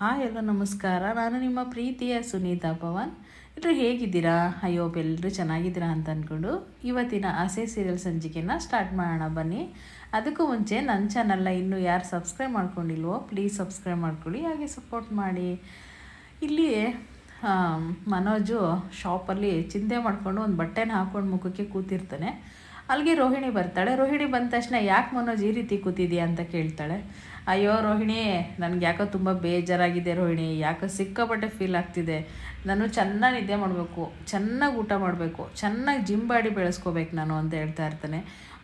Hi ಎಲ್ಲ ನಮಸ್ಕಾರ. ನಾನು ನಿಮ್ಮ ಪ್ರೀತಿಯ ಸುನೀತಾ ಪವನ್. ಎಲ್ಲರೂ ಹೇಗಿದ್ದೀರಾ? ಅಯ್ಯೋ, ಎಲ್ಲರೂ ಚೆನ್ನಾಗಿದ್ದೀರಾ ಅಂತ ಅಂದ್ಕೊಂಡು ಇವತ್ತಿನ ಆಸೆ ಸೀರಿಯಲ್ ಸಂಚಿಕೆನ ಸ್ಟಾರ್ಟ್ ಮಾಡೋಣ. ಬನ್ನಿ. ಅದಕ್ಕೂ ಮುಂಚೆ ನನ್ನ ಚಾನಲ್ನ ಇನ್ನೂ ಯಾರು ಸಬ್ಸ್ಕ್ರೈಬ್ ಮಾಡ್ಕೊಂಡಿಲ್ವೋ ಪ್ಲೀಸ್ ಸಬ್ಸ್ಕ್ರೈಬ್ ಮಾಡ್ಕೊಳ್ಳಿ. ಹಾಗೆ ಸಪೋರ್ಟ್ ಮಾಡಿ. ಇಲ್ಲಿ ಮನೋಜು ಶಾಪಲ್ಲಿ ಚಿಂತೆ ಮಾಡಿಕೊಂಡು ಒಂದು ಬಟ್ಟೆನ ಹಾಕ್ಕೊಂಡು ಮುಖಕ್ಕೆ ಕೂತಿರ್ತಾನೆ. ಅಲ್ಲಿಗೆ ರೋಹಿಣಿ ಬರ್ತಾಳೆ. ರೋಹಿಣಿ ಬಂದ ತಕ್ಷಣ ಯಾಕೆ ಮನೋಜ್ ಈ ರೀತಿ ಕೂತಿದ್ಯಾ ಅಂತ ಕೇಳ್ತಾಳೆ. ಅಯ್ಯೋ ರೋಹಿಣಿ, ನನಗೆ ಯಾಕೋ ತುಂಬ ಬೇಜಾರಾಗಿದೆ ರೋಹಿಣಿ. ಯಾಕೋ ಸಿಕ್ಕಾಪಟ್ಟೆ ಫೀಲ್ ಆಗ್ತಿದೆ. ನಾನು ಚೆನ್ನಾಗಿ ನಿದ್ದೆ ಮಾಡಬೇಕು, ಚೆನ್ನಾಗಿ ಊಟ ಮಾಡಬೇಕು, ಚೆನ್ನಾಗಿ ಜಿಮ್ ಬಾಡಿ ಬೆಳೆಸ್ಕೋಬೇಕು ನಾನು ಅಂತ ಹೇಳ್ತಾ ಇರ್ತಾನೆ.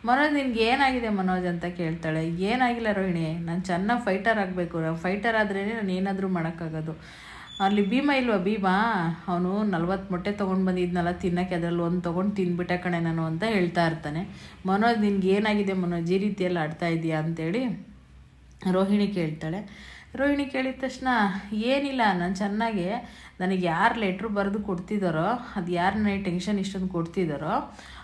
ಮನೋಜ್, ನಿನ್ಗೆ ಏನಾಗಿದೆ ಮನೋಜ್ ಅಂತ ಕೇಳ್ತಾಳೆ. ಏನಾಗಿಲ್ಲ ರೋಹಿಣಿ, ನಾನು ಚೆನ್ನಾಗಿ ಫೈಟರ್ ಆಗಬೇಕು. ಫೈಟರ್ ಆದ್ರೇ ನಾನು ಏನಾದರೂ ಮಾಡೋಕ್ಕಾಗೋದು. ಅಲ್ಲಿ ಭೀಮ ಇಲ್ವಾ ಭೀಮ? ಅವನು ನಲ್ವತ್ತು ಮೊಟ್ಟೆ ತೊಗೊಂಡು ಬಂದಿದ್ನಲ್ಲ, ತಿನ್ನಕ್ಕೆ ಅದರಲ್ಲಿ ಒಂದು ತೊಗೊಂಡು ತಿಂದ್ಬಿಟ್ಟೆ ಕಣೆ ನಾನು ಅಂತ ಹೇಳ್ತಾ ಇರ್ತಾನೆ. ಮನೋಜ್, ನಿನ್ಗೆ ಏನಾಗಿದೆ ಮನೋಜ್? ಈ ರೀತಿ ಎಲ್ಲ ಆಡ್ತಾ ಇದೀಯಾ ಅಂತೇಳಿ ರೋಹಿಣಿ ಕೇಳ್ತಾಳೆ. ರೋಹಿಣಿ ಕೇಳಿದ ತಕ್ಷಣ, ಏನಿಲ್ಲ, ನಾನು ಚೆನ್ನಾಗಿ. ನನಗೆ ಯಾರು ಲೆಟ್ರು ಬರೆದು ಕೊಡ್ತಿದ್ದಾರೋ ಅದು ಯಾರು ನನಗೆ ಟೆನ್ಷನ್ ಇಷ್ಟೊಂದು ಕೊಡ್ತಿದ್ದಾರೋ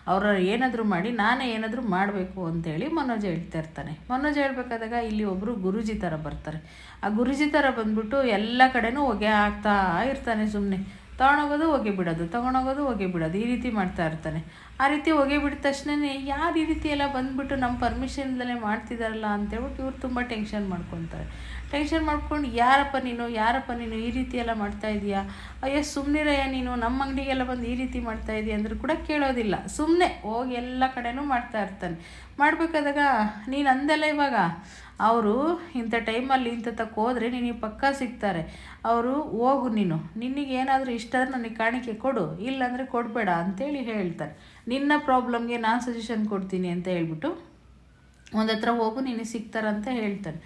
ಅವ್ರ ಏನಾದರೂ ಮಾಡಿ, ನಾನೇ ಏನಾದರೂ ಮಾಡಬೇಕು ಅಂತೇಳಿ ಮನೋಜ್ ಹೇಳ್ತಾ ಇರ್ತಾನೆ. ಮನೋಜ್ ಹೇಳ್ಬೇಕಾದಾಗ ಇಲ್ಲಿ ಒಬ್ಬರು ಗುರುಜಿ ಥರ ಬರ್ತಾರೆ. ಆ ಗುರುಜಿ ಥರ ಬಂದ್ಬಿಟ್ಟು ಎಲ್ಲ ಕಡೆಯೂ ಹೊಗೆ ಹಾಕ್ತಾ ಇರ್ತಾನೆ ಸುಮ್ಮನೆ ತೊಗೊಂಡೋಗೋದು ಹೋಗಿ ಬಿಡೋದು ತಗೊಂಡೋಗೋದು ಹೋಗಿ ಬಿಡೋದು ಈ ರೀತಿ ಮಾಡ್ತಾ ಇರ್ತಾನೆ. ಆ ರೀತಿ ಹೋಗಿ ಬಿಟ್ಟ ತಕ್ಷಣನೇ ಯಾರು ಈ ರೀತಿ ಎಲ್ಲ ಬಂದುಬಿಟ್ಟು ನಮ್ಮ ಪರ್ಮಿಷನ್ದಲ್ಲೇ ಮಾಡ್ತಿದ್ದಾರಲ್ಲ ಅಂತೇಳ್ಬಿಟ್ಟು ಇವ್ರು ತುಂಬ ಟೆನ್ಷನ್ ಮಾಡ್ಕೊತಾರೆ. ಟೆನ್ಷನ್ ಮಾಡ್ಕೊಂಡು, ಯಾರಪ್ಪ ನೀನು ಯಾರಪ್ಪ ನೀನು ಈ ರೀತಿ ಎಲ್ಲ ಮಾಡ್ತಾ ಇದೀಯಾ? ಅಯ್ಯೋ ಸುಮ್ಮನಿರಯ್ಯ ನೀನು ನಮ್ಮ ಅಂಗಡಿಗೆಲ್ಲ ಬಂದು ಈ ರೀತಿ ಮಾಡ್ತಾ ಇದೀಯ? ಅಂದರೂ ಕೂಡ ಕೇಳೋದಿಲ್ಲ. ಸುಮ್ಮನೆ ಹೋಗಿ ಎಲ್ಲ ಕಡೆನೂ ಮಾಡ್ತಾ ಇರ್ತಾನೆ. ಮಾಡಬೇಕಾದಾಗ, ನೀನು ಅಂದೆಲ್ಲ ಇವಾಗ ಅವರು ಇಂಥ ಟೈಮಲ್ಲಿ ಇಂಥ ತಕ್ಕ ಹೋದರೆ ನಿನಗೆ ಪಕ್ಕ ಸಿಗ್ತಾರೆ. ಅವರು ಹೋಗು ನೀನು. ನಿನಗೆ ಏನಾದರೂ ಇಷ್ಟ ಆದರೆ ನನಗೆ ಕಾಣಿಕೆ ಕೊಡು. ಇಲ್ಲಾಂದರೆ ಕೊಡಬೇಡ ಅಂತೇಳಿ ಹೇಳ್ತಾರೆ. ನಿನ್ನ ಪ್ರಾಬ್ಲಮ್ಗೆ ನಾನು ಸಜೆಷನ್ ಕೊಡ್ತೀನಿ ಅಂತ ಹೇಳ್ಬಿಟ್ಟು ಒಂದತ್ರ ಹೋಗು, ನಿನಗೆ ಸಿಗ್ತಾರಂತ ಹೇಳ್ತಾನೆ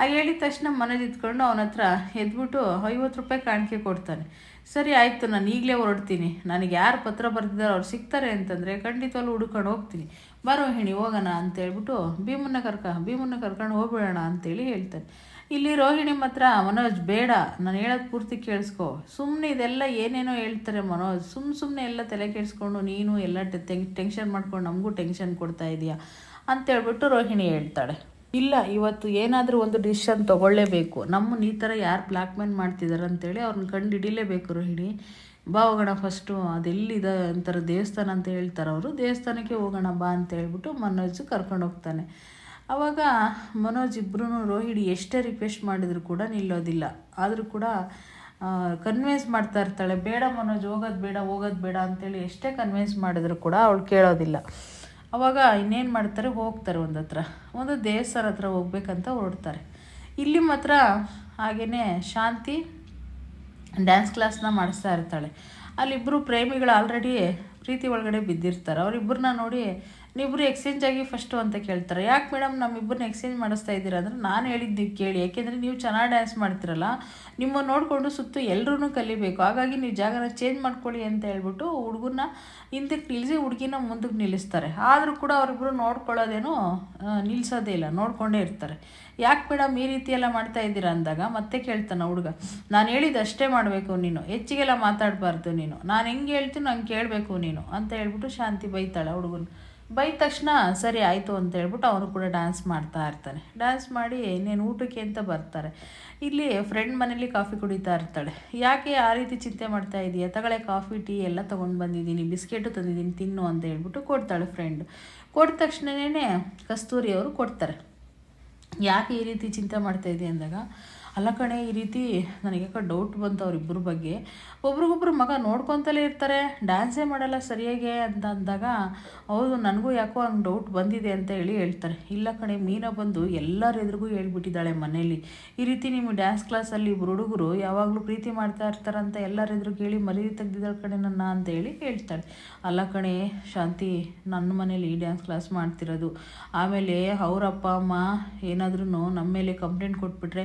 ಹಾಗೆ ಹೇಳಿದ ತಕ್ಷಣ ಮನೇಲಿ ಇದ್ಕೊಂಡು ಅವನ ಹತ್ರ ಎದ್ಬಿಟ್ಟು ಐವತ್ತು ರೂಪಾಯಿ ಕಾಣಿಕೆ ಕೊಡ್ತಾನೆ. ಸರಿ ಆಯಿತು, ನಾನು ಈಗಲೇ ಹೊರಡ್ತೀನಿ. ನನಗೆ ಯಾರು ಪತ್ರ ಬರ್ತಿದ್ದಾರೋ ಅವ್ರು ಸಿಗ್ತಾರೆ ಅಂತಂದರೆ ಖಂಡಿತವಾಗ್ಲೂ ಹುಡ್ಕೊಂಡು ಹೋಗ್ತೀನಿ. ಬರೋ ಹೇಳಿ ಹೋಗೋಣ ಅಂತ ಹೇಳ್ಬಿಟ್ಟು ಭೀಮನ್ನ ಕರ್ಕ, ಭೀಮನ್ನ ಕರ್ಕೊಂಡು ಹೋಗ್ಬಿಡೋಣ ಅಂತೇಳಿ ಹೇಳ್ತಾನೆ. ಇಲ್ಲಿ ರೋಹಿಣಿ ಮಾತ್ರ, ಮನೋಜ್, ಬೇಡ. ನಾನು ಹೇಳೋದು ಪೂರ್ತಿ ಕೇಳಿಸ್ಕೊ. ಸುಮ್ಮನೆ ಇದೆಲ್ಲ ಏನೇನೋ ಹೇಳ್ತಾರೆ ಮನೋಜ್. ಸುಮ್ಮ ಸುಮ್ಮನೆ ಎಲ್ಲ ತಲೆ ಕೆಡಿಸ್ಕೊಂಡು ನೀನು ಎಲ್ಲ ಟೆನ್ಷನ್ ಮಾಡ್ಕೊಂಡು ನಮಗೂ ಟೆನ್ಷನ್ ಕೊಡ್ತಾ ಇದೀಯಾ? ಅಂತೇಳ್ಬಿಟ್ಟು ರೋಹಿಣಿ ಹೇಳ್ತಾಳೆ. ಇಲ್ಲ, ಇವತ್ತು ಏನಾದರೂ ಒಂದು ಡಿಸಿಷನ್ ತೊಗೊಳ್ಳೇಬೇಕು. ನಮ್ಮನ್ನು ಈ ಥರ ಯಾರು ಬ್ಲ್ಯಾಕ್ ಮೇಲ್ ಮಾಡ್ತಿದ್ದಾರೆ ಅಂತೇಳಿ ಅವ್ರನ್ನ ಕಂಡು ಹಿಡಿಲೇಬೇಕು ರೋಹಿಣಿ. ಬಾ ಹೋಗೋಣ ಫಸ್ಟು ಅದೆಲ್ಲಿದೆ ಒಂಥರ ದೇವಸ್ಥಾನ ಅಂತ ಹೇಳ್ತಾರೆ ಅವರು. ದೇವಸ್ಥಾನಕ್ಕೆ ಹೋಗೋಣ ಬಾ ಅಂತ ಹೇಳ್ಬಿಟ್ಟು ಮನೋಜ್ ಕರ್ಕೊಂಡು ಹೋಗ್ತಾನೆ. ಆವಾಗ ಮನೋಜ್ ಇಬ್ಬರೂ ರೋಹಿಣಿ ಎಷ್ಟೇ ರಿಕ್ವೆಸ್ಟ್ ಮಾಡಿದರೂ ಕೂಡ ನಿಲ್ಲೋದಿಲ್ಲ. ಆದರೂ ಕೂಡ ಕನ್ವಿನ್ಸ್ ಮಾಡ್ತಾ ಇರ್ತಾಳೆ. ಬೇಡ ಮನೋಜ್, ಹೋಗೋದು ಬೇಡ ಹೋಗೋದು ಬೇಡ ಅಂತೇಳಿ ಎಷ್ಟೇ ಕನ್ವಿನ್ಸ್ ಮಾಡಿದ್ರು ಕೂಡ ಅವಳು ಕೇಳೋದಿಲ್ಲ. ಅವಾಗ ಇನ್ನೇನು ಮಾಡ್ತಾರೆ? ಹೋಗ್ತಾರೆ ಒಂದು ಹತ್ರ. ಒಂದು ದೇವಸ್ಥಾನ ಹತ್ರ ಹೋಗ್ಬೇಕಂತ ಹೊರಡ್ತಾರೆ. ಇಲ್ಲಿ ಮಾತ್ರ ಹಾಗೆಯೇ ಶಾಂತಿ ಡ್ಯಾನ್ಸ್ ಕ್ಲಾಸ್ನ ಮಾಡಿಸ್ತಾ ಇರ್ತಾಳೆ. ಅಲ್ಲಿಬ್ಬರು ಪ್ರೇಮಿಗಳು ಆಲ್ರೆಡಿ ಪ್ರೀತಿ ಒಳಗಡೆ ಬಿದ್ದಿರ್ತಾರೆ. ಅವರಿಬ್ಬರನ್ನ ನೋಡಿ ನೀವಿಬ್ಬರು ಎಕ್ಸ್ಚೇಂಜ್ ಆಗಿ ಫಸ್ಟು ಅಂತ ಕೇಳ್ತಾರೆ. ಯಾಕೆ ಮೇಡಮ್ ನಮ್ಮಿಬ್ಬರನ್ನ ಎಕ್ಸ್ಚೇಂಜ್ ಮಾಡಿಸ್ತಾ ಇದ್ದೀರಾ ಅಂದರೆ ನಾನು ಹೇಳಿದ್ದು ಕೇಳಿ. ಯಾಕೆಂದರೆ ನೀವು ಚೆನ್ನಾಗಿ ಡ್ಯಾನ್ಸ್ ಮಾಡ್ತಿರಲ್ಲ ನಿಮ್ಮ ನೋಡಿಕೊಂಡು ಸುತ್ತು ಎಲ್ಲರೂ ಕಲಿಬೇಕು. ಹಾಗಾಗಿ ನೀವು ಜಾಗನ ಚೇಂಜ್ ಮಾಡ್ಕೊಳ್ಳಿ ಅಂತ ಹೇಳ್ಬಿಟ್ಟು ಹುಡುಗನ ಹಿಂದಕ್ಕೆ ನಿಲ್ಲಿಸಿ ಹುಡುಗಿನ ಮುಂದಕ್ಕೆ ನಿಲ್ಲಿಸ್ತಾರೆ. ಆದರೂ ಕೂಡ ಅವರಿಬ್ಬರು ನೋಡ್ಕೊಳ್ಳೋದೇನೋ ನಿಲ್ಲಿಸೋದೇ ಇಲ್ಲ. ನೋಡಿಕೊಂಡೇ ಇರ್ತಾರೆ. ಯಾಕೆ ಮೇಡಮ್ ಈ ರೀತಿ ಎಲ್ಲ ಮಾಡ್ತಾ ಇದ್ದೀರಾ ಅಂದಾಗ ಮತ್ತೆ ಕೇಳ್ತಾನೆ ಹುಡುಗ. ನಾನು ಹೇಳಿದ್ದು ಅಷ್ಟೇ ಮಾಡಬೇಕು ನೀನು. ಹೆಚ್ಚಿಗೆಲ್ಲ ಮಾತಾಡಬಾರ್ದು ನೀನು. ನಾನು ಹೆಂಗೆ ಹೇಳ್ತೀನಿ ಹಂಗೆ ಕೇಳಬೇಕು ನೀನು ಅಂತ ಹೇಳ್ಬಿಟ್ಟು ಶಾಂತಿ ಬೈತಾಳೆ ಹುಡುಗನ ಬೈದ ತಕ್ಷಣ ಸರಿ ಆಯಿತು ಅಂತ ಹೇಳ್ಬಿಟ್ಟು ಅವನು ಕೂಡ ಡ್ಯಾನ್ಸ್ ಮಾಡ್ತಾ ಇರ್ತಾನೆ. ಡ್ಯಾನ್ಸ್ ಮಾಡಿ ಇನ್ನೇನು ಊಟಕ್ಕೆ ಅಂತ ಬರ್ತಾರೆ. ಇಲ್ಲಿ ಫ್ರೆಂಡ್ ಮನೇಲಿ ಕಾಫಿ ಕುಡಿತಾ ಇರ್ತಾಳೆ. ಯಾಕೆ ಆ ರೀತಿ ಚಿಂತೆ ಮಾಡ್ತಾ ಇದೀಯ? ತಗಳೆ ಕಾಫಿ ಟೀ ಎಲ್ಲ ತೊಗೊಂಡು ಬಂದಿದ್ದೀನಿ, ಬಿಸ್ಕೆಟು ತಂದಿದ್ದೀನಿ, ತಿನ್ನು ಅಂತ ಹೇಳ್ಬಿಟ್ಟು ಕೊಡ್ತಾಳೆ ಫ್ರೆಂಡ್ ಕೊಟ್ಟ ತಕ್ಷಣವೇ ಕಸ್ತೂರಿ ಅವರು ಕೊಡ್ತಾರೆ. ಯಾಕೆ ಈ ರೀತಿ ಚಿಂತೆ ಮಾಡ್ತಾ ಇದೆ ಅಂದಾಗ ಅಲ್ಲ ಕಣೆ, ಈ ರೀತಿ ನನಗೆ ಯಾಕೆ ಡೌಟ್ ಬಂತು ಅವರಿಬ್ಬರ ಬಗ್ಗೆ. ಒಬ್ರಿಗೊಬ್ರು ಮಗ ನೋಡ್ಕೊತಲೇ ಇರ್ತಾರೆ ಡ್ಯಾನ್ಸೇ ಮಾಡಲ್ಲ ಸರಿಯಾಗಿ ಅಂತ ಅಂದಾಗ ಹೌದು ನನಗೂ ಯಾಕೋ ಹಂಗೆ ಡೌಟ್ ಬಂದಿದೆ ಅಂತ ಹೇಳಿ ಹೇಳ್ತಾರೆ. ಇಲ್ಲ ಕಣೆ, ಮೀನಾ ಬಂದು ಎಲ್ಲರ ಎದುರಿಗೂ ಹೇಳ್ಬಿಟ್ಟಿದ್ದಾಳೆ ಮನೆಯಲ್ಲಿ ಈ ರೀತಿ ನಿಮ್ಮ ಡ್ಯಾನ್ಸ್ ಕ್ಲಾಸಲ್ಲಿ ಇಬ್ಬರು ಹುಡುಗರು ಯಾವಾಗಲೂ ಪ್ರೀತಿ ಮಾಡ್ತಾ ಇರ್ತಾರಂತ ಎಲ್ಲರ ಎದುರು ಕೇಳಿ ಮರೀದಿ ತೆಗ್ದಿದ್ದಾಳೆ ಕಣೆ ನನ್ನ ಅಂತ ಹೇಳಿ ಹೇಳ್ತಾಳೆ. ಅಲ್ಲ ಕಣೆ, ಶಾಂತಿ, ನನ್ನ ಮನೇಲಿ ಡ್ಯಾನ್ಸ್ ಕ್ಲಾಸ್ ಮಾಡ್ತಿರೋದು. ಆಮೇಲೆ ಅವರಪ್ಪ ಅಮ್ಮ ಏನಾದ್ರೂ ನಮ್ಮ ಮೇಲೆ ಕಂಪ್ಲೇಂಟ್ ಕೊಟ್ಬಿಟ್ರೆ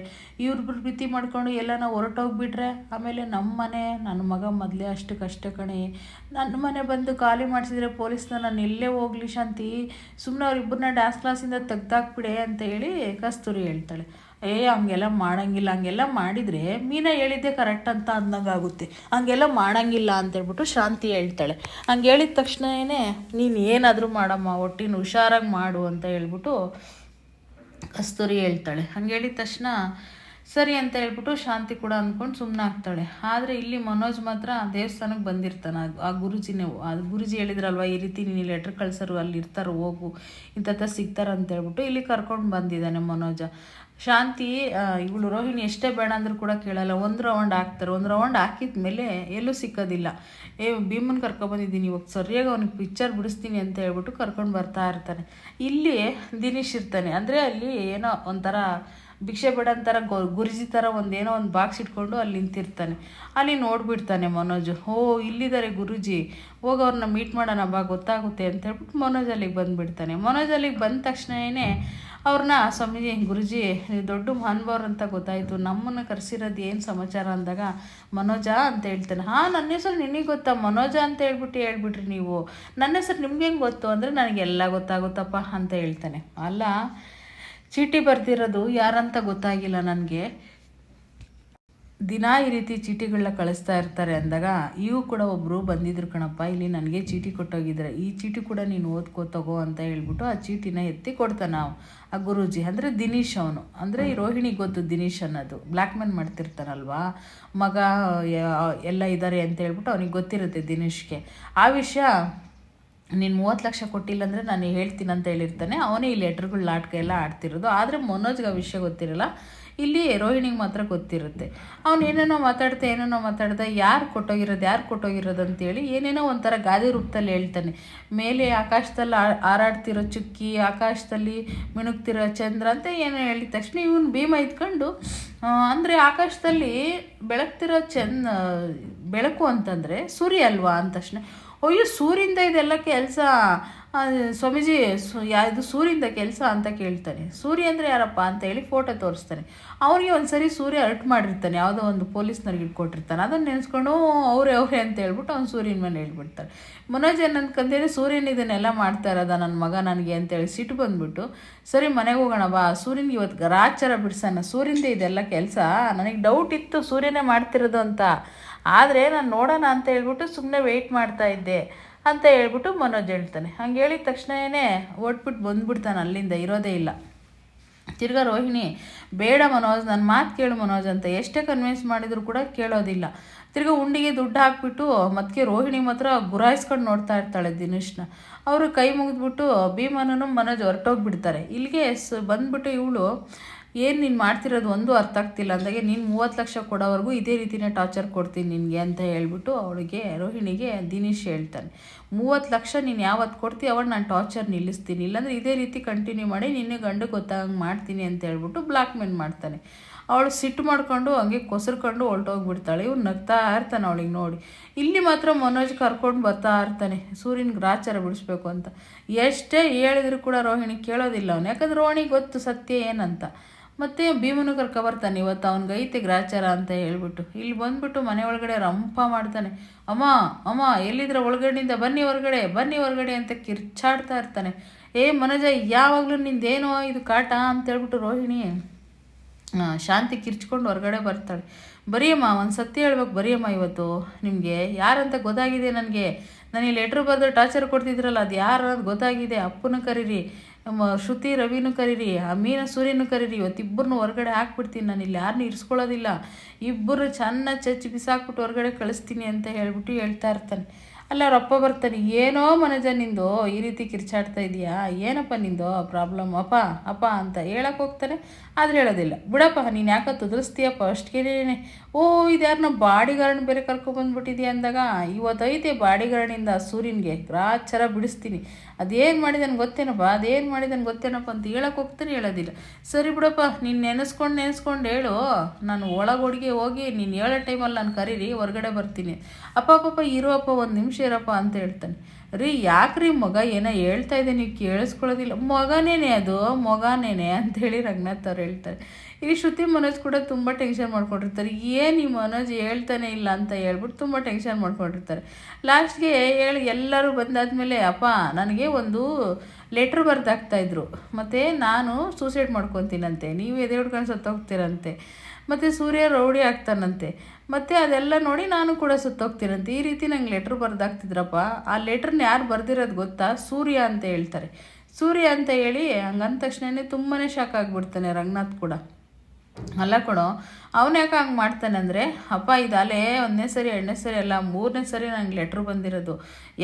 ಇವ್ರಿಬ್ರು ಪ್ರೀತಿ ಮಾಡ್ಕೊಂಡು ಎಲ್ಲ ನಾವು ಹೊರಟೋಗ್ಬಿಟ್ರೆ, ಆಮೇಲೆ ನಮ್ಮ ಮನೆ ನನ್ನ ಮಗ ಮೊದಲೇ ಅಷ್ಟಕ್ಕಷ್ಟೇ ಕಣೆ. ನನ್ನ ಮನೆ ಬಂದು ಖಾಲಿ ಮಾಡಿಸಿದ್ರೆ ಪೊಲೀಸ್ನ ನಾನು ಇಲ್ಲೇ ಹೋಗ್ಲಿ ಶಾಂತಿ. ಸುಮ್ಮನೆ ಅವ್ರಿಬ್ಬರನ್ನ ಡ್ಯಾನ್ಸ್ ಕ್ಲಾಸಿಂದ ತೆಗ್ದಾಕ್ಬಿಡೆ ಅಂತ ಹೇಳಿ ಕಸ್ತೂರಿ ಹೇಳ್ತಾಳೆ. ಏ, ಹಂಗೆಲ್ಲ ಮಾಡಂಗಿಲ್ಲ. ಹಂಗೆಲ್ಲ ಮಾಡಿದರೆ ಮೀನ ಹೇಳಿದ್ದೆ ಕರೆಕ್ಟ್ ಅಂತ ಅಂದಂಗೆ ಆಗುತ್ತೆ ಹಂಗೆಲ್ಲ ಮಾಡಂಗಿಲ್ಲ ಅಂತೇಳ್ಬಿಟ್ಟು ಶಾಂತಿ ಹೇಳ್ತಾಳೆ. ಹಂಗೆ ಹೇಳಿದ ತಕ್ಷಣವೇ ನೀನು ಏನಾದರೂ ಮಾಡಮ್ಮ ಒಟ್ಟಿನ ಹುಷಾರಾಗಿ ಮಾಡು ಅಂತ ಹೇಳ್ಬಿಟ್ಟು ಕಸ್ತೂರಿ ಹೇಳ್ತಾಳೆ. ಹಂಗೆ ಹೇಳಿದ ತಕ್ಷಣ ಸರಿ ಅಂತ ಹೇಳ್ಬಿಟ್ಟು ಶಾಂತಿ ಕೂಡ ಅಂದ್ಕೊಂಡು ಸುಮ್ಮನೆ ಆಗ್ತಾಳೆ. ಆದರೆ ಇಲ್ಲಿ ಮನೋಜ್ ಮಾತ್ರ ದೇವಸ್ಥಾನಕ್ಕೆ ಬಂದಿರ್ತಾನೆ. ಆ- ಗುರುಜಿನೇ ಆ ಗುರುಜಿ ಹೇಳಿದ್ರಲ್ವ, ಈ ರೀತಿ ನೀನು ಲೆಟ್ರ್ ಕಳ್ಸರು ಅಲ್ಲಿ ಇರ್ತಾರೆ ಹೋಗು. ಇಂಥ ಸಿಗ್ತಾರೆ ಅಂತ ಹೇಳ್ಬಿಟ್ಟು ಇಲ್ಲಿ ಕರ್ಕೊಂಡು ಬಂದಿದ್ದಾನೆ ಮನೋಜ. ಶಾಂತಿ ಇವಳು ರೋಹಿಣಿ ಎಷ್ಟೇ ಬೇಡ ಅಂದ್ರೂ ಕೂಡ ಕೇಳಲ್ಲ. ಒಂದು ರೌಂಡ್ ಹಾಕ್ತಾರೆ. ಒಂದು ರೌಂಡ್ ಹಾಕಿದ ಮೇಲೆ ಎಲ್ಲೂ ಸಿಕ್ಕೋದಿಲ್ಲ. ಏ, ಭೀಮನ್ ಕರ್ಕೊಬಂದಿದ್ದೀನಿ ಇವಾಗ. ಸರಿಯಾಗಿ ಅವ್ನಿಗೆ ಪಿಕ್ಚರ್ ಬಿಡಿಸ್ತೀನಿ ಅಂತ ಹೇಳ್ಬಿಟ್ಟು ಕರ್ಕೊಂಡು ಬರ್ತಾ ಇರ್ತಾನೆ. ಇಲ್ಲಿ ದಿನೇಶ್ ಇರ್ತಾನೆ. ಅಂದರೆ ಅಲ್ಲಿ ಏನೋ ಒಂಥರ ಭಿಕ್ಷೆ ಬೇಡ ಅಂತಾರ ಗೊ ಗುರುಜಿ ಥರ ಒಂದೇನೋ ಒಂದು ಬಾಕ್ಸ್ ಇಟ್ಕೊಂಡು ಅಲ್ಲಿ ನಿಂತಿರ್ತಾನೆ. ಅಲ್ಲಿ ನೋಡ್ಬಿಡ್ತಾನೆ ಮನೋಜ್ ಓ ಇಲ್ಲಿದ್ದಾರೆ ಗುರುಜಿ, ಹೋಗಿ ಅವ್ರನ್ನ ಮೀಟ್ ಮಾಡೋಣ ಬಾ, ಗೊತ್ತಾಗುತ್ತೆ ಅಂತ ಹೇಳ್ಬಿಟ್ಟು ಮನೋಜ್ ಅಲ್ಲಿಗೆ ಬಂದುಬಿಡ್ತಾನೆ. ಮನೋಜ್ ಅಲ್ಲಿಗೆ ಬಂದ ತಕ್ಷಣವೇ ಅವ್ರನ್ನ ಸ್ವಾಮೀಜಿ, ಗುರುಜಿ, ದೊಡ್ಡ ಮಹಾನುಭಾವ್ರು ಅಂತ ಗೊತ್ತಾಯಿತು, ನಮ್ಮನ್ನು ಕರೆಸಿರೋದು ಏನು ಸಮಾಚಾರ? ಅಂದಾಗ, ಮನೋಜ ಅಂತ ಹೇಳ್ತಾನೆ. ಹಾಂ ನನ್ನ ಹೆಸರು ನಿನಗೆ ಗೊತ್ತಾ? ಮನೋಜ ಅಂತ ಹೇಳ್ಬಿಟ್ಟು ಹೇಳ್ಬಿಟ್ರಿ ನೀವು. ನನ್ನ ಹೆಸರು ನಿಮ್ಗೆ ಹೆಂಗೆ ಗೊತ್ತು? ಅಂದರೆ, ನನಗೆಲ್ಲ ಗೊತ್ತಾಗುತ್ತಪ್ಪ ಅಂತ ಹೇಳ್ತಾನೆ. ಅಲ್ಲ ಚೀಟಿ ಬರ್ದಿರೋದು ಯಾರಂತ ಗೊತ್ತಾಗಿಲ್ಲ ನನಗೆ. ದಿನಾ ಈ ರೀತಿ ಚೀಟಿಗಳನ್ನ ಕಳಿಸ್ತಾ ಇರ್ತಾರೆ ಅಂದಾಗ ಇವು ಕೂಡ ಒಬ್ಬರು ಬಂದಿದ್ರು ಕಣಪ್ಪ, ಇಲ್ಲಿ ನನಗೆ ಚೀಟಿ ಕೊಟ್ಟೋಗಿದ್ದಾರೆ ಈ ಚೀಟಿ ಕೂಡ ನೀನು ಓದ್ಕೋ, ತಗೋ ಅಂತ ಹೇಳ್ಬಿಟ್ಟು ಆ ಚೀಟಿನ ಎತ್ತಿ ಕೊಡ್ತಾನೆ ನಾವು. ಆ ಗುರೂಜಿ, ಅಂದರೆ ದಿನೇಶ್ ಅವನು. ಅಂದರೆ ಈ ರೋಹಿಣಿ ಗೊತ್ತು ದಿನೇಶ್ ಅನ್ನೋದು. ಬ್ಲ್ಯಾಕ್ ಮ್ಯಾನ್ ಮಾಡ್ತಿರ್ತಾನಲ್ವಾ? ಮಗ ಎಲ್ಲ ಇದ್ದಾರೆ ಅಂತ ಹೇಳ್ಬಿಟ್ಟು ಅವನಿಗೆ ಗೊತ್ತಿರುತ್ತೆ ದಿನೇಶ್ಗೆ. ಆ ವಿಷಯ ನೀನು ಮೂವತ್ತು ಲಕ್ಷ ಕೊಟ್ಟಿಲ್ಲ ಅಂದರೆ ನಾನು ಹೇಳ್ತೀನಿ ಅಂತ ಹೇಳಿರ್ತಾನೆ. ಅವನೇ ಈ ಲೆಟ್ರ್ಗಳ ನಾಟಕ ಎಲ್ಲ ಆಡ್ತಿರೋದು. ಆದರೆ ಮನೋಜ್ಗೆ ಆ ವಿಷಯ ಗೊತ್ತಿರಲ್ಲ. ಇಲ್ಲಿ ರೋಹಿಣಿಗೆ ಮಾತ್ರ ಗೊತ್ತಿರುತ್ತೆ. ಅವ್ನು ಏನೇನೋ ಮಾತಾಡ್ತಾ ಏನೇನೋ ಮಾತಾಡ್ತಾ, ಯಾರು ಕೊಟ್ಟೋಗಿರೋದು ಯಾರು ಕೊಟ್ಟೋಗಿರೋದು ಅಂತೇಳಿ ಏನೇನೋ ಒಂಥರ ಗಾದೆ ರೂಪದಲ್ಲಿ ಹೇಳ್ತಾನೆ. ಮೇಲೆ ಆಕಾಶದಲ್ಲಿ ಆರಾಡ್ತಿರೋ ಚುಕ್ಕಿ, ಆಕಾಶದಲ್ಲಿ ಮಿಣುಕ್ತಿರೋ ಚಂದ್ರ ಅಂತ ಏನೋ ಹೇಳಿದ ತಕ್ಷಣ ಇವನು ಭೀಮ ಇದ್ಕೊಂಡು ಅಂದರೆ ಆಕಾಶದಲ್ಲಿ ಬೆಳಗ್ತಿರೋ ಚಂದ, ಬೆಳಕು ಅಂತಂದರೆ ಸೂರ್ಯ ಅಲ್ವಾ ಅಂದ ತಕ್ಷಣ. ಅಯ್ಯೋ ಸೂರ್ಯಿಂದ ಇದೆಲ್ಲ ಕೆಲಸ ಸ್ವಾಮೀಜಿ, ಸು, ಯಾ, ಇದು ಸೂರ್ಯಿಂದ ಕೆಲಸ ಅಂತ ಕೇಳ್ತಾನೆ. ಸೂರ್ಯ ಅಂದರೆ ಯಾರಪ್ಪ ಅಂತ ಹೇಳಿ ಫೋಟೋ ತೋರಿಸ್ತಾನೆ. ಅವನಿಗೆ ಒಂದು ಸರಿ ಸೂರ್ಯ ಅರ್ಟ್ ಮಾಡಿರ್ತಾನೆ. ಯಾವುದೋ ಒಂದು ಪೊಲೀಸ್ನವ್ರಿಗೆ ಇಟ್ಕೊಟ್ಟಿರ್ತಾನೆ ಅದನ್ನು ನೆನೆಸ್ಕೊಂಡು ಅವರೇ ಅವರೇ ಅಂತ ಹೇಳ್ಬಿಟ್ಟು ಅವ್ನು ಸೂರ್ಯನ ಮೇಲೆ ಹೇಳ್ಬಿಡ್ತಾರೆ ಮನೋಜ್ ಏನು ಅನ್ಕೊಂತೇಳಿ ಸೂರ್ಯನ ಇದನ್ನೆಲ್ಲ ಮಾಡ್ತಾ ಇರೋದ ನನ್ನ ಮಗ ನನಗೆ ಅಂತೇಳಿ ಸಿಟ್ಟು ಬಂದ್ಬಿಟ್ಟು, ಸರಿ, ಮನೆಗೆ ಹೋಗೋಣ, ಬಾ. ಸೂರ್ಯನಿಗೆ ಇವತ್ತು ಗರಾಚಾರ ಬಿಡ್ಸೋಣ. ಸೂರ್ಯಂದೇ ಇದೆಲ್ಲ ಕೆಲಸ. ನನಗೆ ಡೌಟ್ ಇತ್ತು ಸೂರ್ಯನೇ ಮಾಡ್ತಿರೋದು ಅಂತ. ಆದರೆ ನಾನು ನೋಡೋಣ ಅಂತ ಹೇಳ್ಬಿಟ್ಟು ಸುಮ್ಮನೆ ವೆಯ್ಟ್ ಮಾಡ್ತಾ ಇದ್ದೆ ಅಂತ ಹೇಳ್ಬಿಟ್ಟು ಮನೋಜ್ ಹೇಳ್ತಾನೆ. ಹಂಗೆ ಹೇಳಿದ ತಕ್ಷಣವೇ ಓಟ್ಬಿಟ್ಟು ಬಂದ್ಬಿಡ್ತಾನೆ ಅಲ್ಲಿಂದ, ಇರೋದೇ ಇಲ್ಲ. ತಿರ್ಗಾ ರೋಹಿಣಿ, ಬೇಡ ಮನೋಜ್ ನನ್ನ ಮಾತು ಕೇಳು ಮನೋಜ್ ಅಂತ ಎಷ್ಟೇ ಕನ್ವಿನ್ಸ್ ಮಾಡಿದ್ರು ಕೂಡ ಕೇಳೋದಿಲ್ಲ. ತಿರ್ಗಾ ಉಂಡಿಗೆ ದುಡ್ಡು ಹಾಕ್ಬಿಟ್ಟು ಮತ್ತೆ ರೋಹಿಣಿ ಮಾತ್ರ ಗುರಾಯಿಸ್ಕೊಂಡು ನೋಡ್ತಾ ಇರ್ತಾಳೆ ದಿನೇಶ್ನ. ಅವರು ಕೈ ಮುಗಿದ್ಬಿಟ್ಟು ಭೀಮನೂ ಮನೋಜ್ ಹೊರಟೋಗ್ಬಿಡ್ತಾರೆ. ಇಲ್ಲಿಗೆ ಸ್ ಬಂದ್ಬಿಟ್ಟು ಇವಳು ಏನು ನೀನು ಮಾಡ್ತಿರೋದು ಒಂದು ಅರ್ಥ ಆಗ್ತಿಲ್ಲ. ಅಂದಾಗೆ ನೀನು ಮೂವತ್ತು ಲಕ್ಷ ಕೊಡೋವರೆಗೂ ಇದೇ ರೀತಿನೇ ಟಾರ್ಚರ್ ಕೊಡ್ತೀನಿ ನಿನಗೆ ಅಂತ ಹೇಳ್ಬಿಟ್ಟು ಅವಳಿಗೆ, ರೋಹಿಣಿಗೆ ದಿನೇಶ್ ಹೇಳ್ತಾನೆ. ಮೂವತ್ತು ಲಕ್ಷ ನೀನು ಯಾವತ್ತು ಕೊಡ್ತೀವಿ ಅವಳು ನಾನು ಟಾರ್ಚರ್ ನಿಲ್ಲಿಸ್ತೀನಿ. ಇಲ್ಲಾಂದರೆ ಇದೇ ರೀತಿ ಕಂಟಿನ್ಯೂ ಮಾಡಿ ನಿನ್ನೆ ಗಂಡು ಗೊತ್ತಾಗಂಗೆ ಮಾಡ್ತೀನಿ ಅಂತ ಹೇಳ್ಬಿಟ್ಟು ಬ್ಲ್ಯಾಕ್ ಮೇಲ್ ಮಾಡ್ತಾನೆ. ಅವಳು ಸಿಟ್ಟು ಮಾಡ್ಕೊಂಡು ಹಂಗೆ ಕೊಸರ್ಕೊಂಡು ಹೊಲ್ಟೋಗ್ಬಿಡ್ತಾಳೆ ಇವ್ನು ನಗ್ತಾ ಇರ್ತಾನೆ ಅವಳಿಗೆ ನೋಡಿ. ಇಲ್ಲಿ ಮಾತ್ರ ಮನೋಜ್ ಕರ್ಕೊಂಡು ಬರ್ತಾ ಇರ್ತಾನೆ. ಸೂರ್ಯನ ಗ್ರಾಚಾರ ಬಿಡಿಸ್ಬೇಕು ಅಂತ. ಎಷ್ಟೇ ಹೇಳಿದ್ರು ಕೂಡ ರೋಹಿಣಿ ಕೇಳೋದಿಲ್ಲ ಅವನು. ಯಾಕಂದ್ರೆ ರೋಹಿಣಿ ಗೊತ್ತು ಸತ್ಯ ಏನಂತ. ಮತ್ತೆ ಭೀಮನು ಕರ್ಕೊಬರ್ತಾನೆ ಇವತ್ತು ಅವ್ನಿಗೆ ಐತೆ ಗ್ರಾಚಾರ ಅಂತ ಹೇಳ್ಬಿಟ್ಟು. ಇಲ್ಲಿ ಬಂದ್ಬಿಟ್ಟು ಮನೆ ಒಳಗಡೆ ರಂಪ ಮಾಡ್ತಾನೆ. ಅಮ್ಮ ಅಮ್ಮ, ಎಲ್ಲಿದ್ರೆ ಒಳಗಡೆಯಿಂದ? ಬನ್ನಿ ಹೊರಗಡೆ ಬನ್ನಿ ಹೊರಗಡೆ ಅಂತ ಕಿರ್ಚಾಡ್ತಾ ಇರ್ತಾನೆ. ಏ ಮನೋಜ, ಯಾವಾಗಲೂ ನಿಂದೇನೋ ಇದು ಕಾಟ ಅಂತ ಹೇಳ್ಬಿಟ್ಟು ರೋಹಿಣಿ ಶಾಂತಿ ಕಿರ್ಚ್ಕೊಂಡು ಹೊರಗಡೆ ಬರ್ತಾಳೆ. ಬರಿಯಮ್ಮ, ಒಂದು ಸತ್ಯ ಹೇಳ್ಬೇಕು ಬರಿಯಮ್ಮ ಇವತ್ತು. ನಿಮಗೆ ಯಾರಂತ ಗೊತ್ತಾಗಿದೆ ನನಗೆ? ನನಗೆ ಲೆಟ್ರ್ ಬರೆದು ಟಾರ್ಚರ್ ಕೊಡ್ತಿದ್ರಲ್ಲ, ಅದು ಯಾರು ಗೊತ್ತಾಗಿದೆ? ಅಪ್ಪನ ಕರೀರಿ. ಶ್ರುತಿ ರವಿನೂ ಕರೀರಿ, ಅಮೀನ ಸೂರ್ಯನೂ ಕರೀರಿ, ಇವತ್ತಿಬ್ಬರನ್ನು ಹೊರಗಡೆ ಹಾಕ್ಬಿಡ್ತೀನಿ ನಾನು, ಇಲ್ಲಿ ಯಾರನ್ನೂ ಇರಿಸ್ಕೊಳ್ಳೋದಿಲ್ಲ. ಇಬ್ಬರು ಚೆನ್ನಾಗಿ ಚಚ್ಚಿ ಬಿಸಾಕ್ಬಿಟ್ಟು ಹೊರಗಡೆ ಕಳಿಸ್ತೀನಿ ಅಂತ ಹೇಳ್ಬಿಟ್ಟು ಹೇಳ್ತಾ ಇರ್ತಾನೆ. ಅಲ್ಲ ರಪ್ಪ ಬರ್ತಾನೆ, ಏನೋ ಮನಜ ನಿಂದು, ಈ ರೀತಿ ಕಿರ್ಚಾಡ್ತಾ ಇದೆಯಾ? ಏನಪ್ಪ ನಿಂದು ಪ್ರಾಬ್ಲಮ್ ಅಪ್ಪ ಅಪ್ಪ ಅಂತ ಹೇಳಕ್ಕೆ ಹೋಗ್ತಾನೆ. ಆದರೆ ಹೇಳೋದಿಲ್ಲ. ಬಿಡಪ್ಪ, ನೀನು ಯಾಕೆ ತುದುಸ್ತಿಯಪ್ಪ ಅಷ್ಟು ಕೇಳಿನೇ ಓ ಇದ್ಯಾರನ್ನ ಬಾಡಿಗಾರ್ಡ್ ಬೇರೆ ಕರ್ಕೊಬಂದ್ಬಿಟ್ಟಿದ್ಯಾ ಅಂದಾಗ, ಇವತ್ತೈತೆ ಬಾಡಿಗಾರ್ಡಿಂದ ಸೂರ್ಯನಿಗೆ ಗ್ರಾಚಾರ ಬಿಡಿಸ್ತೀನಿ. ಅದೇನು ಮಾಡಿದಾನೆ ಗೊತ್ತೇನಪ್ಪ? ಅದೇನು ಮಾಡಿದಾನೆ ಗೊತ್ತೇನಪ್ಪ ಅಂತ ಹೇಳಕ್ಕೆ ಹೋಗ್ತಾನೆ ಹೇಳೋದಿಲ್ಲ. ಸರಿ ಬಿಡಪ್ಪ, ನೀನು ನೆನೆಸ್ಕೊಂಡು ನೆನೆಸ್ಕೊಂಡು ಹೇಳು. ನಾನು ಒಳಗೊಡಿಗೆ ಹೋಗಿ ನೀನು ಹೇಳೋ ಟೈಮಲ್ಲಿ ನಾನು ಕರೀರಿ, ಹೊರಗಡೆ ಬರ್ತೀನಿ. ಅಪ್ಪ ಪಾಪ ಇರೋಪ್ಪ ಒಂದು ನಿಮಿಷ ಇರಪ್ಪ ಅಂತ ಹೇಳ್ತಾನೆ. ರೀ ಯಾಕ್ರಿ ಮಗ ಏನೋ ಹೇಳ್ತಾ ಇದೆ ನೀವು ಕೇಳಿಸ್ಕೊಳ್ಳೋದಿಲ್ಲ? ಮಗನೇನೆ ಅದು, ಮಗನೇನೆ ಅಂತೇಳಿ ರಂಗನಾಥ್ ಅವ್ರು ಹೇಳ್ತಾರೆ. ಈ ಶ್ರುತಿ ಮನೋಜ್ ಕೂಡ ತುಂಬ ಟೆನ್ಷನ್ ಮಾಡ್ಕೊಂಡಿರ್ತಾರೆ. ಏನು ಈ ಮನೋಜ್ ಹೇಳ್ತಾನೆ ಇಲ್ಲ ಅಂತ ಹೇಳ್ಬಿಟ್ಟು ತುಂಬ ಟೆನ್ಷನ್ ಮಾಡ್ಕೊಂಡಿರ್ತಾರೆ. ಲಾಸ್ಟ್ಗೆ ಹೇಳಿ ಎಲ್ಲರೂ ಬಂದಾದ್ಮೇಲೆ, ಅಪ್ಪ, ನನಗೆ ಒಂದು ಲೆಟ್ರ್ ಬರ್ದಾಕ್ತಾ ಇದ್ರು. ಮತ್ತು ನಾನು ಸೂಸೈಡ್ ಮಾಡ್ಕೊತೀನಂತೆ. ನೀವು ಎದೆ ಹುಡ್ಕೊಂಡು ಸತ್ತೋಗ್ತೀರಂತೆ. ಮತ್ತು ಸೂರ್ಯ ರೌಡಿ ಆಗ್ತಾನಂತೆ. ಮತ್ತು ಅದೆಲ್ಲ ನೋಡಿ ನಾನು ಕೂಡ ಸುತ್ತೋಗ್ತೀನಂತೆ. ಈ ರೀತಿ ನಂಗೆ ಲೆಟ್ರ್ ಬರೆದಾಗ್ತಿದ್ರಪ್ಪ. ಆ ಲೆಟ್ರನ್ನ ಯಾರು ಬರ್ದಿರೋದು ಗೊತ್ತಾ? ಸೂರ್ಯ ಅಂತ ಹೇಳ್ತಾರೆ. ಸೂರ್ಯ ಅಂತ ಹೇಳಿ ಹಂಗಂದ ತಕ್ಷಣನೇ ತುಂಬಾ ಶಾಕ್ ಆಗಿಬಿಡ್ತಾನೆ ರಂಗನಾಥ್ ಕೂಡ. ಅಲ್ಲ ಕೊಡೋ ಅವನು ಯಾಕೆ ಹಂಗೆ ಮಾಡ್ತಾನೆ ಅಂದರೆ, ಅಪ್ಪ ಇದು ಅಲ್ಲೇ ಒಂದನೇ ಸರಿ, ಎರಡನೇ ಸರಿ ಅಲ್ಲ, ಮೂರನೇ ಸರಿ ನಂಗೆ ಲೆಟ್ರ್ ಬಂದಿರೋದು.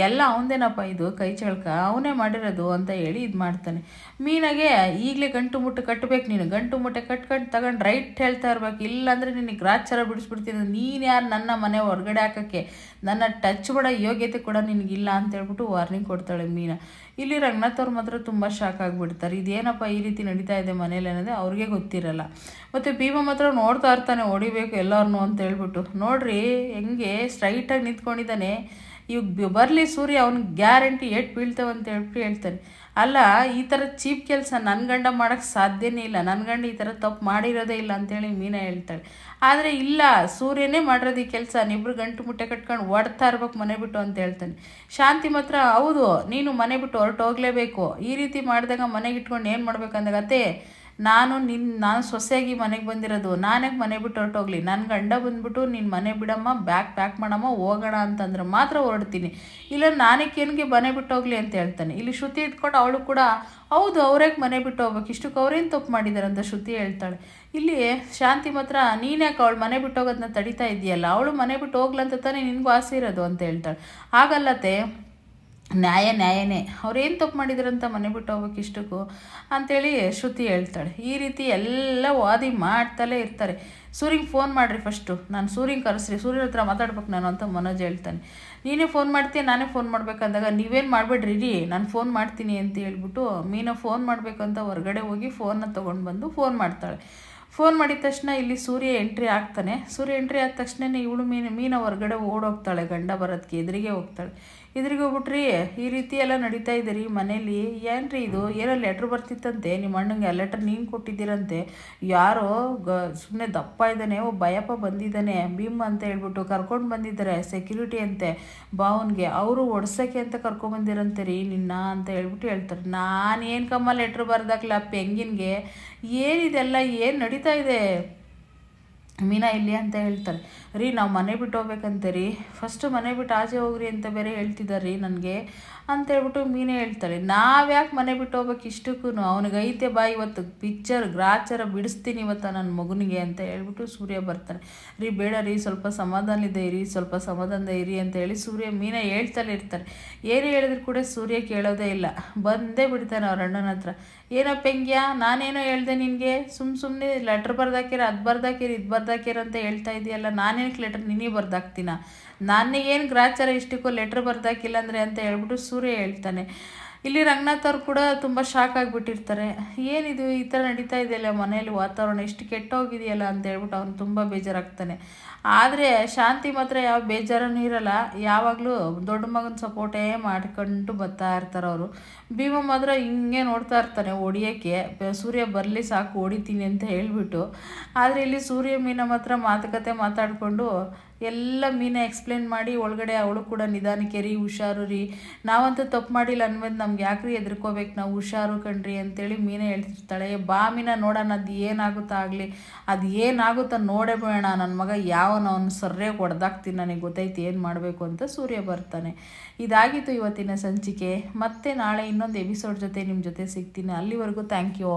ಎಲ್ಲ ಅವನದೇನಪ್ಪ ಇದು, ಕೈ ಚಳಕ? ಅವನೇ ಮಾಡಿರೋದು, ಅಂತ ಹೇಳಿ ಇದು ಮಾಡ್ತಾನೆ. ಮೀನಾಗೆ, ಈಗಲೇ ಗಂಟು ಮುಟ್ಟೆ ಕಟ್ಟಬೇಕು ನೀನು. ಗಂಟು ಮುಟ್ಟೆ ಕಟ್ಕೊಂಡು ತಗೊಂಡು ರೈಟ್ ಹೇಳ್ತಾ ಇರ್ಬೇಕು. ಇಲ್ಲಾಂದರೆ ನಿನಗೆ ಗ್ರಾಚಾರ ಬಿಡಿಸ್ಬಿಡ್ತೀನಿ. ನೀನು ಯಾರು ನನ್ನ ಮನೆ ಹೊರಗಡೆ ಹಾಕೋಕ್ಕೆ? ನನ್ನ ಟಚ್ ಕೂಡ ಯೋಗ್ಯತೆ ಕೂಡ ನಿನಗಿಲ್ಲ, ಅಂತ ಹೇಳ್ಬಿಟ್ಟು ವಾರ್ನಿಂಗ್ ಕೊಡ್ತಾಳೆ ಮೀನಾ. ಇಲ್ಲಿ ರಂಗನಾಥ್ ಅವ್ರು ಮಾತ್ರ ತುಂಬ ಶಾಕ್ ಆಗಿಬಿಡ್ತಾರೆ. ಇದೇನಪ್ಪ ಈ ರೀತಿ ನಡೀತಾ ಇದೆ ಮನೇಲಿ ಅನ್ನೋದೇ ಅವ್ರಿಗೆ ಗೊತ್ತಿರಲ್ಲ. ಮತ್ತು ಭೀಮ ಮಾತ್ರ ನೋಡ್ತಾ ಇರ್ತಾನೆ ಹೊಡಿಬೇಕು ಎಲ್ಲರನ್ನೂ ಅಂತ ಹೇಳ್ಬಿಟ್ಟು. ನೋಡ್ರಿ, ಹೆಂಗೆ ಸ್ಟ್ರೈಟಾಗಿ ನಿಂತ್ಕೊಂಡಿದ್ದಾನೆ. ಇವಾಗ ಬರಲಿ ಸೂರ್ಯ ಅವ್ನಿಗೆ ಗ್ಯಾರಂಟಿ ಏಟ್ ಬೀಳ್ತಾವೆ ಅಂತ ಹೇಳ್ಬಿಟ್ಟು ಹೇಳ್ತಾನೆ. ಅಲ್ಲ, ಈ ಥರ ಚೀಪ್ ಕೆಲಸ ನನ್ನ ಗಂಡ ಮಾಡೋಕ್ಕೆ ಸಾಧ್ಯನೇ ಇಲ್ಲ. ನನ್ನ ಗಂಡ ಈ ಥರ ತಪ್ಪು ಮಾಡಿರೋದೇ ಇಲ್ಲ ಅಂತೇಳಿ ಮೀನಾ ಹೇಳ್ತಾಳೆ. ಆದರೆ ಇಲ್ಲ, ಸೂರ್ಯನೇ ಮಾಡಿರೋದು ಈ ಕೆಲಸ. ನೀಬ್ರು ಗಂಟು ಮುಟ್ಟೆ ಕಟ್ಕೊಂಡು ಓಡ್ತಾ ಇರ್ಬೇಕು ಮನೆ ಬಿಟ್ಟು ಅಂತ ಹೇಳ್ತಾನೆ. ಶಾಂತಿ ಮಾತ್ರ, ಹೌದು, ನೀನು ಮನೆ ಬಿಟ್ಟು ಹೊರಟು ಹೋಗಲೇಬೇಕು ಈ ರೀತಿ ಮಾಡಿದಾಗ ಮನೆಗೆ ಇಟ್ಕೊಂಡು ಏನು ಮಾಡ್ಬೇಕಂದಾಗ ನಾನು ನಿನ್ನ ನಾನು ಸೊಸೆಯಾಗಿ ಮನೆಗೆ ಬಂದಿರೋದು ನಾನ್ಯಾಕೆ ಮನೆ ಬಿಟ್ಟು ಹೊರಟೋಗ್ಲಿ. ನನ್ನ ಗಂಡ ಬಂದ್ಬಿಟ್ಟು ನಿನ್ನ ಮನೆ ಬಿಡಮ್ಮ, ಬ್ಯಾಗ್ ಪ್ಯಾಕ್ ಮಾಡಮ್ಮ, ಹೋಗೋಣ ಅಂತಂದ್ರೆ ಮಾತ್ರ ಹೊರಡ್ತೀನಿ. ಇಲ್ಲ ನಾನೇಕೇನಿಗೆ ಮನೆ ಬಿಟ್ಟು ಹೋಗ್ಲಿ ಅಂತ ಹೇಳ್ತಾನೆ. ಇಲ್ಲಿ ಶ್ರುತಿ ಇದ್ಕೊಂಡು ಅವಳು ಕೂಡ, ಹೌದು ಅವ್ರಾಗ ಮನೆ ಬಿಟ್ಟು ಹೋಗ್ಬೇಕು. ಇಷ್ಟಕ್ಕೆ ಅವ್ರೇನು ತಪ್ಪು ಮಾಡಿದ್ದಾರೆ ಅಂತ ಶ್ರುತಿ ಹೇಳ್ತಾಳೆ. ಇಲ್ಲಿ ಶಾಂತಿ ಮಾತ್ರ ನೀನ್ಯಾಕೆ ಅವಳು ಮನೆ ಬಿಟ್ಟು ಹೋಗೋದನ್ನ ತಡಿತಾ ಇದೆಯಲ್ಲ? ಅವಳು ಮನೆ ಬಿಟ್ಟು ಹೋಗ್ಲಂತ ತಾನೇ ನಿನಗೂ ಆಸೆ ಇರೋದು? ಅಂತ ಹೇಳ್ತಾಳೆ. ಹಾಗಲ್ಲತ್ತೆ ನ್ಯಾಯ, ನ್ಯಾಯನೇ. ಅವ್ರೇನು ತಪ್ಪು ಮಾಡಿದ್ರಂತ ಮನೆ ಬಿಟ್ಟು ಹೋಗ್ಬೇಕು ಇಷ್ಟಕ್ಕೂ? ಅಂಥೇಳಿ ಶ್ರುತಿ ಹೇಳ್ತಾಳೆ. ಈ ರೀತಿ ಎಲ್ಲ ವಾದಿ ಮಾಡ್ತಲೇ ಇರ್ತಾರೆ. ಸೂರ್ಯಂಗೆ ಫೋನ್ ಮಾಡಿರಿ ಫಸ್ಟು. ನಾನು ಸೂರ್ಯಂಗೆ ಕರೆಸ್ರಿ. ಸೂರ್ಯನ ಹತ್ರ ಮಾತಾಡ್ಬೇಕು ನಾನು ಅಂತ ಮನೋಜ್ ಹೇಳ್ತಾನೆ. ನೀನೇ ಫೋನ್ ಮಾಡ್ತೀಯ? ನಾನೇ ಫೋನ್ ಮಾಡ್ಬೇಕಂದಾಗ ನೀವೇನು ಮಾಡಬೇಡ್ರಿ ರೀ ನಾನು ಫೋನ್ ಮಾಡ್ತೀನಿ ಅಂತ ಹೇಳ್ಬಿಟ್ಟು ಮೀನ ಫೋನ್ ಮಾಡಬೇಕಂತ ಹೊರಗಡೆ ಹೋಗಿ ಫೋನ್ನ ತೊಗೊಂಡು ಬಂದು ಫೋನ್ ಮಾಡ್ತಾಳೆ. ಫೋನ್ ಮಾಡಿದ ತಕ್ಷಣ ಇಲ್ಲಿ ಸೂರ್ಯ ಎಂಟ್ರಿ ಆಗ್ತಾನೆ. ಸೂರ್ಯ ಎಂಟ್ರಿ ಆದ ತಕ್ಷಣ ಇವಳು ಮೀನು, ಮೀನ ಹೊರಗಡೆ ಓಡೋಗ್ತಾಳೆ. ಗಂಡ ಬರೋದಕ್ಕೆ ಎದುರಿಗೆ ಹೋಗ್ತಾಳೆ. ಎದುರಿಗೆ ಹೋಗ್ಬಿಟ್ರಿ. ಈ ರೀತಿ ಎಲ್ಲ ನಡೀತಾ ಇದೆ ರೀ ಮನೇಲಿ. ಏನ್ರಿ ಇದು? ಏನೋ ಲೆಟ್ರ್ ಬರ್ತಿತ್ತಂತೆ. ನಿಮ್ಮ ಅಣ್ಣಂಗೆ ಆ ಲೆಟ್ರ್ ನೀನು ಕೊಟ್ಟಿದ್ದೀರಂತೆ. ಯಾರೋ ಗ ಸುಮ್ಮನೆ ದಪ್ಪ ಇದ್ದಾನೆ, ಓ ಭಯಪ್ಪ ಬಂದಿದ್ದಾನೆ, ಭೀಮ್ ಅಂತ ಹೇಳ್ಬಿಟ್ಟು ಕರ್ಕೊಂಡು ಬಂದಿದ್ದಾರೆ ಸೆಕ್ಯೂರಿಟಿ ಅಂತೆ. ಬಾವನ್ಗೆ ಅವರು ಒಡ್ಸೋಕ್ಕೆ ಅಂತ ಕರ್ಕೊಂಬಂದಿರಂತೆ ರೀ, ನಿನ್ನ ಅಂತ ಹೇಳ್ಬಿಟ್ಟು ಹೇಳ್ತಾರೆ. ನಾನು ಏನು ಕಮ್ಮ ಲೆಟ್ರ್ ಬರ್ದಾಕ್ಲ ಪೆಂಗಿನ್ಗೆ? ಏನಿದೆಲ್ಲ? ಏನು ನಡೀತಾ ಇದೆ? ಮೀನಾ ಇಲ್ಲಿ ಅಂತ ಹೇಳ್ತಾರೆ. ರೀ, ನಾವು ಮನೆ ಬಿಟ್ಟು ಹೋಗ್ಬೇಕಂತೆ ರೀ. ಫಸ್ಟು ಮನೆ ಬಿಟ್ಟು ಆಚೆ ಹೋಗ್ರಿ ಅಂತ ಬೇರೆ ಹೇಳ್ತಿದ್ದಾರೆ ರೀ ನನಗೆ. ಅಂತ ಹೇಳ್ಬಿಟ್ಟು ಮೀನೇ ಹೇಳ್ತಾಳೆ. ನಾವ್ಯಾಕೆ ಮನೆ ಬಿಟ್ಟು ಹೋಗ್ಬೇಕು ಇಷ್ಟಕ್ಕೂ ಅವನಿಗೆ ಐತೆ ಬಾ ಇವತ್ತು. ಪಿಕ್ಚರ್, ಗ್ರಾಚಾರ ಬಿಡಿಸ್ತೀನಿ ಇವತ್ತು ನನ್ನ ಮಗನಿಗೆ ಅಂತ ಹೇಳ್ಬಿಟ್ಟು ಸೂರ್ಯ ಬರ್ತಾನೆ ರೀ, ಬೇಡ ರೀ, ಸ್ವಲ್ಪ ಸಮಾಧಾನ ಇದೆ ಇರಿ ಸ್ವಲ್ಪ ಸಮಾಧಾನದ ಇರಿ ಅಂತ ಹೇಳಿ ಸೂರ್ಯ ಮೀನ ಹೇಳ್ತಾನೆ ಇರ್ತಾರೆ ಏನು ಹೇಳಿದ್ರು ಕೂಡ ಸೂರ್ಯ ಕೇಳೋದೇ ಇಲ್ಲ. ಬಂದೇ ಬಿಡ್ತಾನೆ ಅವ್ರ ಅಣ್ಣನ ಹತ್ರ. ಏನೋ ಪೆಂಗ್ಯ, ನಾನೇನೋ ಹೇಳ್ದೆ ನಿನಗೆ? ಸುಮ್ಮ ಸುಮ್ಮನೆ ಲೆಟ್ರ್ ಬರ್ದಾಕಿರ ಅದು ಬರ್ದಾಕಿರಿ ಇದು ಬರ್ದಾಕಿರ ಅಂತ ಹೇಳ್ತಾ ಇದೆಯಲ್ಲ, ನಾನೇನಕ್ಕೆ ಲೆಟ್ರ್ ನಿನಗೆ ಬರ್ದಾಕ್ತೀನ? ನನಗೇನು ಗ್ರಾಚಾರ ಇಷ್ಟಕ್ಕೂ ಲೆಟ್ರ್ ಬರ್ದಾಕಿಲ್ಲ ಅಂದರೆ ಅಂತ ಹೇಳ್ಬಿಟ್ಟು ಸೂರ್ಯ ಹೇಳ್ತಾನೆ. ಇಲ್ಲಿ ರಂಗನಾಥ್ ಅವ್ರು ಕೂಡ ತುಂಬ ಶಾಕ್ ಆಗಿಬಿಟ್ಟಿರ್ತಾರೆ. ಏನಿದು ಈ ಥರ ನಡೀತಾ ಇದೆಯಲ್ಲ ಮನೆಯಲ್ಲಿ ವಾತಾವರಣ? ಎಷ್ಟು ಕೆಟ್ಟೋಗಿದೆಯಲ್ಲ ಅಂತ ಹೇಳ್ಬಿಟ್ಟು ಅವ್ನು ತುಂಬ ಬೇಜಾರಾಗ್ತಾನೆ. ಆದರೆ ಶಾಂತಿ ಮಾತ್ರ ಯಾವ ಬೇಜಾರನೂ ಇರಲ್ಲ. ಯಾವಾಗಲೂ ದೊಡ್ಡ ಮಗನ ಸಪೋರ್ಟೇ ಮಾಡ್ಕೊಂಡು ಬರ್ತಾ ಇರ್ತಾರೆ ಅವರು. ಭೀಮ ಮಾತ್ರ ಹಿಂಗೆ ನೋಡ್ತಾ ಇರ್ತಾನೆ ಹೊಡಿಯೋಕ್ಕೆ ಸೂರ್ಯ ಬರಲಿ ಸಾಕು ಹೊಡಿತೀನಿ ಅಂತ ಹೇಳಿಬಿಟ್ಟು. ಆದರೆ ಇಲ್ಲಿ ಸೂರ್ಯ, ಮೀನ ಮಾತ್ರ ಮಾತುಕತೆ ಮಾತಾಡಿಕೊಂಡು ಎಲ್ಲ ಮೀನ ಎಕ್ಸ್ಪ್ಲೇನ್ ಮಾಡಿ, ಒಳಗಡೆ ಅವಳು ಕೂಡ ನಿಧಾನಕ್ಕೆ ರೀ, ಹುಷಾರು ರೀ. ನಾವಂತೂ ತಪ್ಪು ಮಾಡಿಲ್ಲ ಅನ್ಮೇಲೆ ನಮ್ಗೆ ಯಾಕ್ರಿ ಎದ್ರಕೋಬೇಕು ನಾವು? ಹುಷಾರು ಕಣ್ರಿ ಅಂತೇಳಿ ಮೀನ ಹೇಳ್ತಿರ್ತಾಳೆ. ಬಾ ಮೀನ, ನೋಡೋಣ, ಅದು ಏನಾಗುತ್ತಾ ಆಗಲಿ? ಅದು ಏನಾಗುತ್ತಾ ನೋಡೇ ನನ್ನ ಮಗ ಯಾವನ ಅವನು ಸರ್ರೆ ಹೊಡೆದಾಕ್ತೀನಿ. ನನಗೆ ಗೊತ್ತೈತಿ ಏನು ಮಾಡಬೇಕು ಅಂತ ಸೂರ್ಯ ಬರ್ತಾನೆ. ಇದಾಗಿತ್ತು ಇವತ್ತಿನ ಸಂಚಿಕೆ. ಮತ್ತೆ ನಾಳೆ ಇನ್ನೊಂದು ಎಪಿಸೋಡ್ ಜೊತೆ ನಿಮ್ಮ ಜೊತೆ ಸಿಗ್ತೀನಿ. ಅಲ್ಲಿವರೆಗೂ ಥ್ಯಾಂಕ್ ಯು